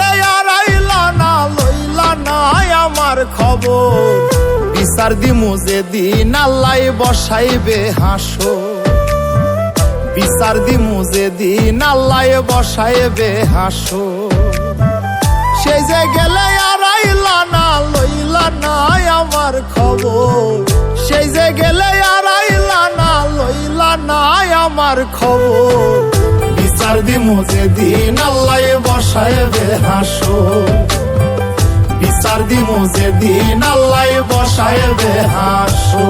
গেলে আর আইলা না, লইলা না আমার খবর। বিচার দিমু যে দিন আল্লাহ বসাইবে হাসো বিচার দিমু যে দিন আল্লাহ বসাইবে হাসো সেই যে গেলে আর আইলা না, লইলা না আমার খবর। সেই যে গেলে আর আইলা না, লইলা না আমার খবর। বিচার দিমু যে দিন আল্লাহ বসাইবে হাসো। বিচার দিমু যে দিন আল্লাহ বসাইবে হাসো।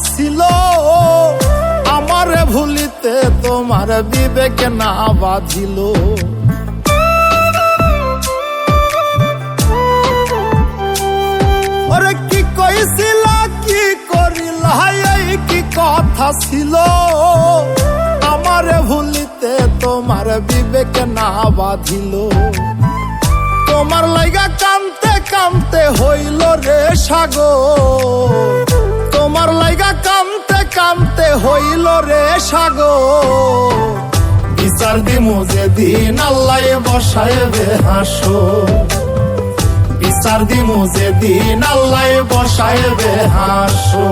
ছিল আমারে ভুলিতে তোমার বিবেক না বাঁধিল। ওরে কি কইছিলা, কি করিলা, এই কি কথা ছিল? আমারে ভুলিতে তোমার বিবেক না বাঁধিল। তোমার লাইগা কামতে কামতে হইল রে সাগর। হইল রে সাগর। বিচার দিমু যে দিন আল্লাহ বসাইবে হাসো বিচার দিমু যে দিন আল্লাহ বসাইবে হাসো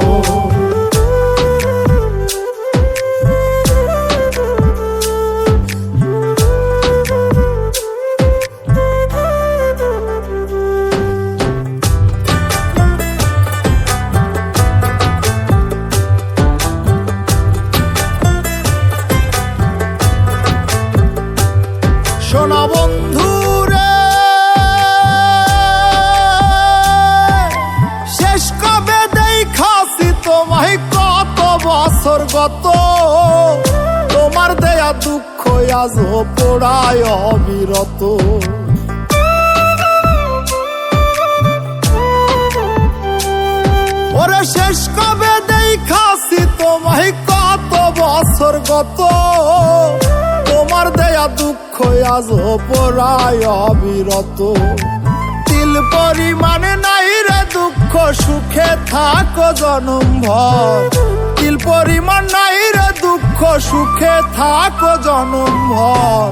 গত তোমার দেয়া দুঃখ আজ পোড়ায় অবিরত। ওরে শেষ কবে দেখাছি তোমায় কত বছর গত? তোমার দেয়া দুঃখ আজ পড়ায় অবিরত। তিল পরিমাণে নাই রে দুঃখ, সুখে থাকো জনম ভর। তিল পরিমাণ নাই রে দুঃখ, সুখে থাকো জনম ভর।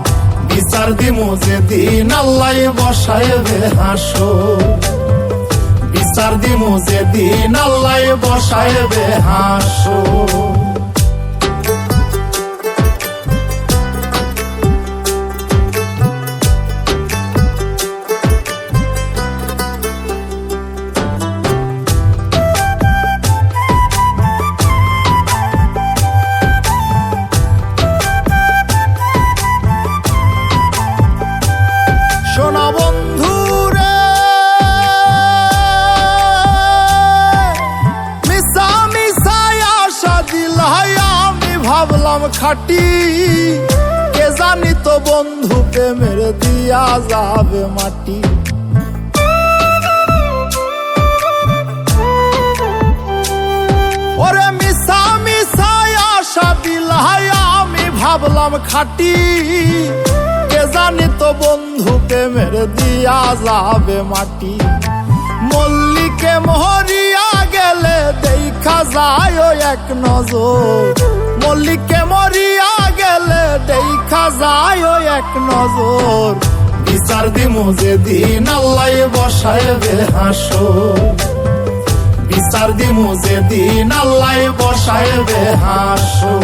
বিচার দিমু যে দিন আল্লাহ বসাইবে হাসো বিচার দিমু যে দিন আল্লাহ বসাইবে হাসো খাটি কে জানি তো বন্ধু প্রেমের দিয়া যাবে মাটি। ওরে মিশা মিশাই আশা আমি ভাবলাম খাটি, কে জানি তো বন্ধু প্রেমের দিয়া যাবে মাটি। মল্লিকে মহরিয়া গেলে দেখা যায় এক নজর। মল্লিকে মরিয়া গেলে দেখা যায় ও এক নজর। বিচার দিমু যে দিন আল্লাহ বসাইবে হাসো বিচার দিমু যে দিন আল্লাহ বসাইবে হাসো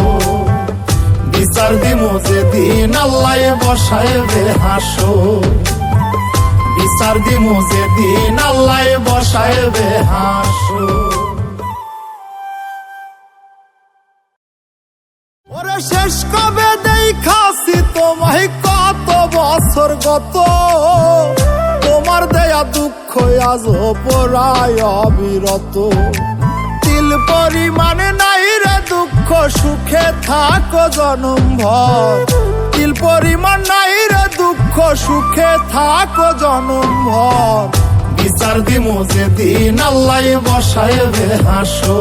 বিচার দিমু যে দিন আল্লাহ বসাইবে হাসো বিচার দিমু যে দিন আল্লাহ বসাইবে হাসো শেষ কবে দেখাছি তোমায় কত বছর গত? তোমার দেয়া দুঃখ আজ পড়ায় অবিরত। তিল পরিমাণে নাই রে দুঃখ, সুখে থাকো জনম ভর। তিল পরিমাণ নাই রে দুঃখ, সুখে থাকো জনম ভর। বিচার দিমু যেদিন আল্লাহ বসাইবে হাসো